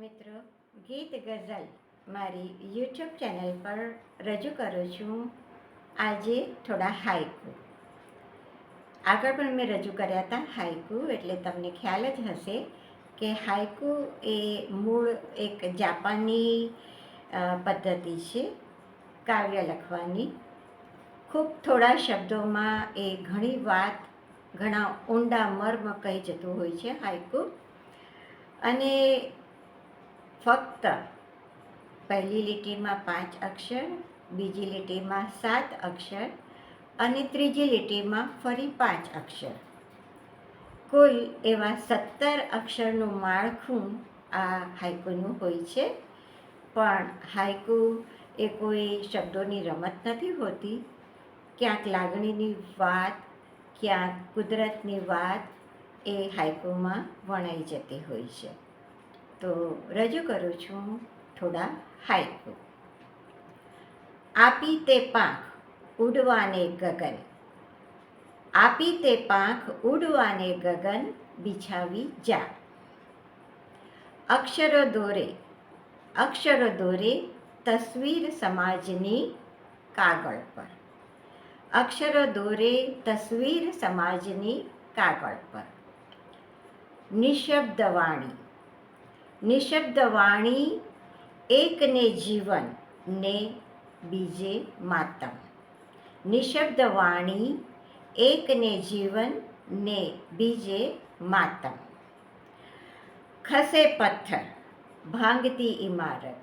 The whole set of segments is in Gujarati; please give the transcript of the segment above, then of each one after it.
મિત્રો, ગીત ગઝલ મારી યુટ્યુબ ચેનલ પર રજૂ કરું છું. આજે થોડા હાઈકુ આગળ પણ મેં રજૂ કર્યા હતા હાઈકુ એટલે તમને ખ્યાલ જ હશે કે હાઈકુ એ મૂળ એક જાપાની પદ્ધતિ છે, કાવ્ય લખવાની. ખૂબ થોડા શબ્દોમાં એ ઘણી વાત, ઘણા ઊંડા મર્મ કહી જતું હોય છે હાઈકુ અને ફક્ત પહેલી લીટીમાં પાંચ અક્ષર, બીજી લીટીમાં સાત અક્ષર અને ત્રીજી લીટીમાં ફરી પાંચ અક્ષર. કુલ એવા સત્તર અક્ષરનું માળખું આ હાઈકુનું હોય છે. પણ હાઈકુ એ કોઈ શબ્દોની રમત નથી હોતી. ક્યાંક લાગણીની વાત, ક્યાંક કુદરતની વાત એ હાઈકુમાં વણાઈ જતી હોય છે. તો રજૂ કરું છું થોડા હાઈકુ આપી તે પાંખ ઉડવાને ગગન. આપી તે પાંખ ઉડવાને ગગન બિછાવી જા. અક્ષરો દોરે અક્ષરો દોરે તસવીર સમાજની કાગળ પર. અક્ષરો દોરે તસવીર સમાજની કાગળ પર. નિશબ્દ વાણી નિશબ્દ વાણી એકને જીવન ને બીજે માતમ. નિશબ્દ વાણી એકને જીવન ને બીજે માતમ. ખસે પથ્થર, ભાંગતી ઇમારત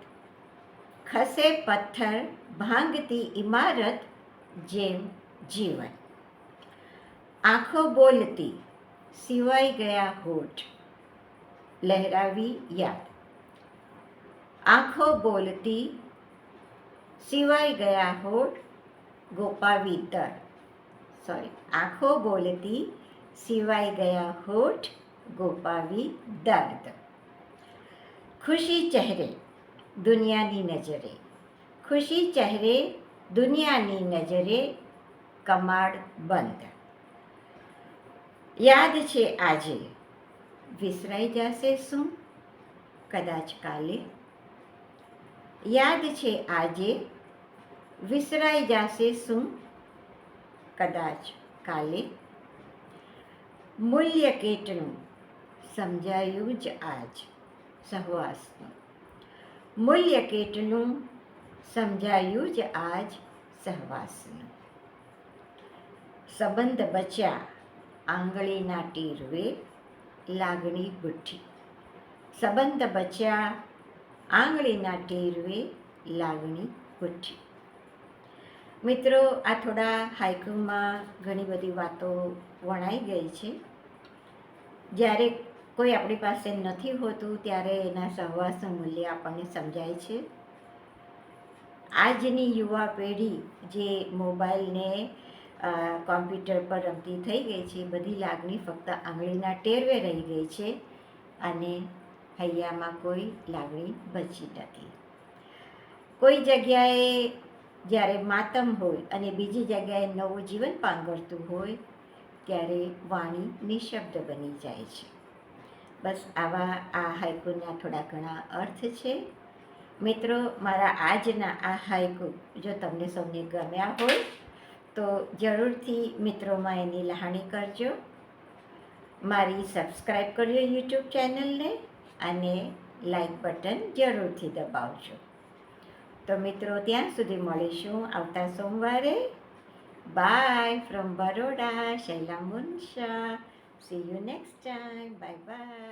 ખસે પથ્થર, ભાંગતી ઇમારત જેમ જીવન. આંખો બોલતી, સિવાય ગયા હોઠ. લહેરાવી યાદ. આંખો બોલતી સિવાય ગયા હોઠ ગોપાવી દર સોરી આંખો બોલતી સિવાય ગયા હોઠ ગોપાવી દર્દ ખુશી ચહેરે દુનિયાની નજરે. ખુશી ચહેરે દુનિયાની નજરે કમાડ બંધ. યાદ છે આજે વિસરાઈ જશે શું? કદાચ કાલે. યાદ છે આજે. વિસરાઈ જશે શું? કદાચ કાલે. મૂલ્ય કેટલું? સમજાયું જ આજ. સહવાસનું. મૂલ્ય કેટલું? સમજાયું જ આજ સહવાસનું. સંબંધ બચ્યા આંગળીના ટીરવે લાગણી ગુઠ્ઠી. સંબંધ બચ્યા આંગળીના ટેરવે લાગણી ગુઠ્ઠી. મિત્રો, આ થોડા હાઇકુમાં ઘણી બધી વાતો વણાઈ ગઈ છે. જ્યારે કોઈ આપણી પાસે નથી હોતું, ત્યારે એના સહવાસનું મૂલ્ય આપણને સમજાય છે. આજની યુવા પેઢી જે મોબાઈલને કોમ્પ્યુટર પર રમતી થઈ ગઈ છે. બધી લાગણી ફક્ત આંગળીના ટેરવે રહી ગઈ છે અને હૈયામાં કોઈ લાગણી બચી નથી. કોઈ જગ્યાએ જ્યારે માતમ હોય અને બીજી જગ્યાએ નવું જીવન પાંગરતું હોય, ત્યારે વાણી નિશબ્દ બની જાય છે. બસ આવા આ હાઈકુના થોડા ઘણા અર્થ છે. મિત્રો, મારા આજના આ હાઈકુ જો તમને સૌને ગમ્યા હોય તો જરૂરથી મિત્રોમાં એની લહાણી કરજો. મારી સબસ્ક્રાઈબ કરજો યુટ્યુબ ચેનલને અને લાઈક બટન જરૂરથી દબાવજો. તો મિત્રો, ત્યાં સુધી મળીશું આવતા સોમવારે. Bye from Baroda Shaila Munsha see you next time bye bye